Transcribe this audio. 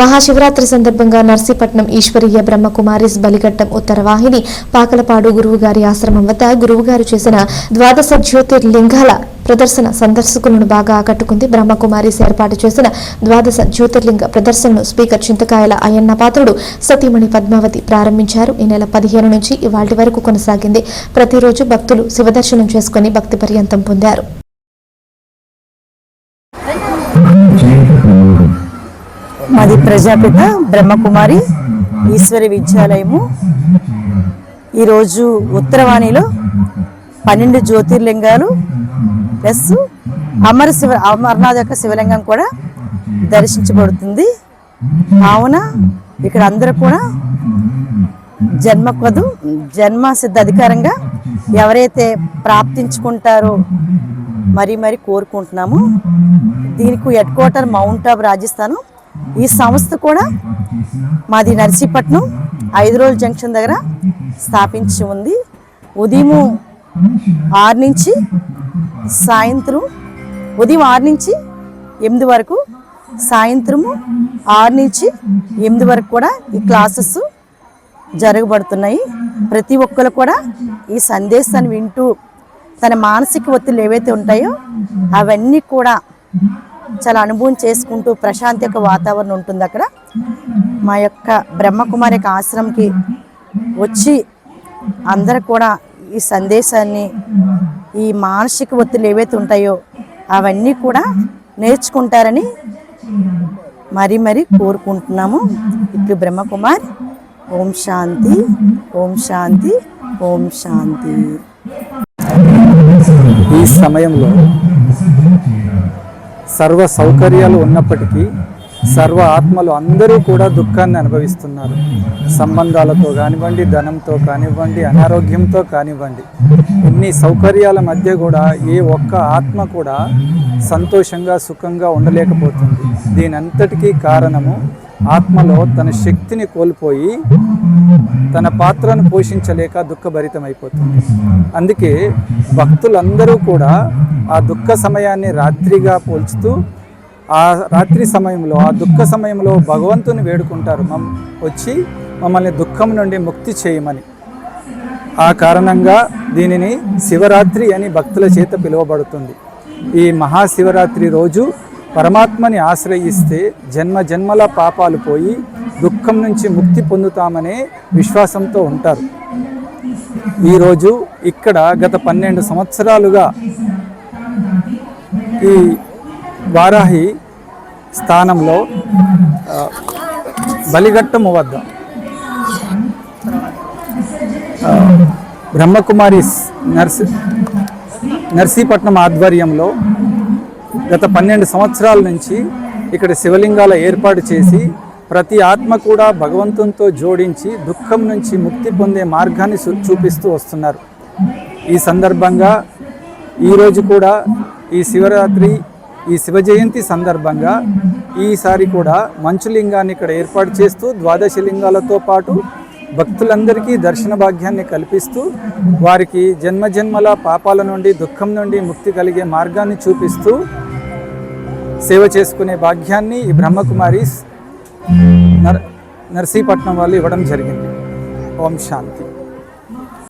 Mahashivratri సందర్భంగా నర్సీపట్నం ఈశ్వరీయ బ్రహ్మకుమారిస్ బలిఘట్టం ఉత్తరవాహిని పాకలపాడు గురువుగారి ఆశ్రమం వద్ద గురువుగారు చేసిన ద్వాదశ జ్యోతిర్లింగాల ప్రదర్శన సందర్శకులను బాగా ఆకట్టుకుంది. బ్రహ్మకుమారిస్ ఏర్పాటు చేసిన ద్వాదశ జ్యోతిర్లింగ ప్రదర్శనను స్పీకర్ చింతకాయల అయ్యన్న పాత్రుడు సతీమణి పద్మావతి ప్రారంభించారు. ఈ నెల పదిహేను నుంచి ఇవాటి వరకు కొనసాగింది. ప్రతిరోజు భక్తులు శివదర్శనం చేసుకుని భక్తి పర్యంతం పొందారు. మాది ప్రజాపిత బ్రహ్మకుమారి ఈశ్వరి విద్యాలయము. ఈరోజు ఉత్తరవాణిలో పన్నెండు జ్యోతిర్లింగాలు ప్లస్ అమర శివ అమర్నాథ్ యొక్క శివలింగం కూడా దర్శించబడుతుంది. కావున ఇక్కడ అందరూ కూడా జన్మకదు జన్మ సిద్ధ అధికారంగా ఎవరైతే ప్రాప్తించుకుంటారో మరీ మరీ కోరుకుంటున్నాము. దీనికి head quarter mount of Rajasthan ఈ సంస్థ కూడా మాది నర్సీపట్నం ఐదు రోజుల జంక్షన్ దగ్గర స్థాపించి ఉంది. ఉదయము ఆరు నుంచి సాయంత్రం ఉదయం ఆరు నుంచి ఎనిమిది వరకు సాయంత్రము ఆరు నుంచి ఎనిమిది వరకు కూడా ఈ క్లాసెస్ జరగబడుతున్నాయి. ప్రతి ఒక్కరు కూడా ఈ సందేశాన్ని వింటూ తన మానసిక ఒత్తిళ్ళు ఏవైతే ఉంటాయో అవన్నీ కూడా చాలా అనుభవం చేసుకుంటూ ప్రశాంతి యొక్క వాతావరణం ఉంటుంది అక్కడ. మా యొక్క బ్రహ్మకుమారి యొక్క ఆశ్రమంకి వచ్చి అందరూ కూడా ఈ సందేశాన్ని ఈ మానసిక ఒత్తిళ్ళు ఏవైతే ఉంటాయో అవన్నీ కూడా నేర్చుకుంటారని మరీ మరీ కోరుకుంటున్నాము. ఇప్పుడు బ్రహ్మకుమార్ ఓం శాంతి ఓం శాంతి ఓం శాంతి. ఈ సమయంలో సర్వ సౌకర్యాలు ఉన్నప్పటికీ సర్వ ఆత్మలు అందరూ కూడా దుఃఖాన్ని అనుభవిస్తున్నారు. సంబంధాలతో కానివ్వండి ధనంతో కానివ్వండి అనారోగ్యంతో కానివ్వండి. ఇన్ని సౌకర్యాల మధ్య కూడా ఏ ఒక్క ఆత్మ కూడా సంతోషంగా సుఖంగా ఉండలేకపోతుంది. దీనంతటికీ కారణము ఆత్మలో తన శక్తిని కోల్పోయి తన పాత్రను పోషించలేక దుఃఖభరితమైపోతుంది. అందుకే భక్తులందరూ కూడా ఆ దుఃఖ సమయాన్ని రాత్రిగా పోల్చుతూ ఆ రాత్రి సమయంలో ఆ దుఃఖ సమయంలో భగవంతుని వేడుకుంటారు. మమ్ వచ్చి మమ్మల్ని దుఃఖం నుండి ముక్తి చేయమని. ఆ కారణంగా దీనిని శివరాత్రి అని భక్తుల చేత పిలువబడుతుంది. ఈ మహాశివరాత్రి రోజు పరమాత్మని ఆశ్రయిస్తే జన్మ జన్మల పాపాలు పోయి దుఃఖం నుంచి ముక్తి పొందుతామనే విశ్వాసంతో ఉంటారు. ఈరోజు ఇక్కడ గత పన్నెండు సంవత్సరాలుగా ఈ వారాహి స్థానంలో బలిఘట్టము వద్ద బ్రహ్మకుమారి నర్సి నర్సీపట్నం ఆధ్వర్యంలో గత పన్నెండు సంవత్సరాల నుంచి ఇక్కడ శివలింగాల ఏర్పాటు చేసి ప్రతి ఆత్మ కూడా భగవంతునితో జోడించి దుఃఖం నుంచి ముక్తి పొందే మార్గాన్ని చూ- చూపిస్తూ వస్తున్నారు. ఈ సందర్భంగా ఈరోజు కూడా ఈ శివరాత్రి ఈ శివ జయంతి సందర్భంగా ఈసారి కూడా మంచులింగాన్ని ఇక్కడ ఏర్పాటు చేస్తూ ద్వాదశ లింగాలతో పాటు భక్తులందరికీ దర్శన భాగ్యాన్ని కల్పిస్తూ వారికి జన్మజన్మల పాపాల నుండి దుఃఖం నుండి ముక్తి కలిగే మార్గాన్ని చూపిస్తూ సేవ చేసుకునే భాగ్యాన్ని ఈ బ్రహ్మకుమారి నర్ నర్సీపట్నం వాళ్ళు ఇవ్వడం జరిగింది. ఓం శాంతి.